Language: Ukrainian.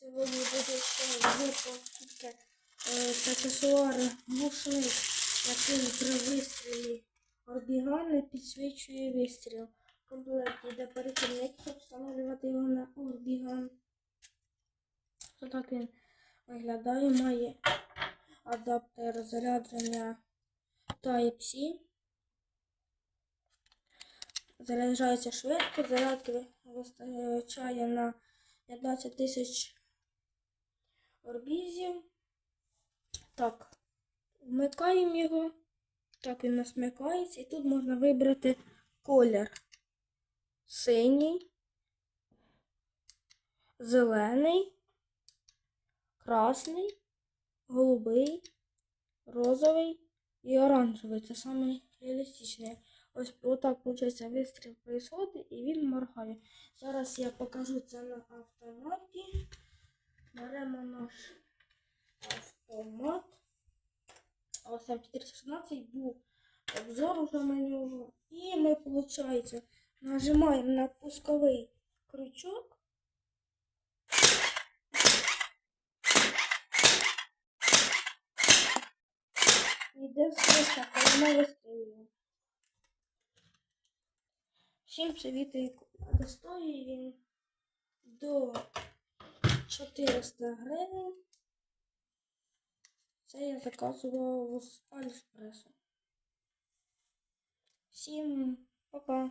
Сьогодні буде ще покупки. Е, аксесуари глушник, який при вистрілі орбігани підсвічує вистріл. В комплекті йде щоб встановлювати його на орбіган. Ось так він виглядає, має адаптер зарядження Type-C. Заряджається швидко, зарядки вистачає на 15 тисяч орбізів. Так, вмикаємо його. Так, він у нас вмикається. І тут можна вибрати колір. Синій, зелений, красний, голубий, розовий і оранжевий. Це самий реалістичний. Ось отак, виходить, вистріл происходить і він моргає. Зараз я покажу це на автоматі. Беремо наш автомат. Ось М416 був обзор уже на. І ми, виходить, нажимаємо на пусковий крючок. Іде списка, коли ми вистрілюємо. Всім совітую купити. Стоїть він до 400 гривень. Це я заказував з Аліспресу. Всім пока!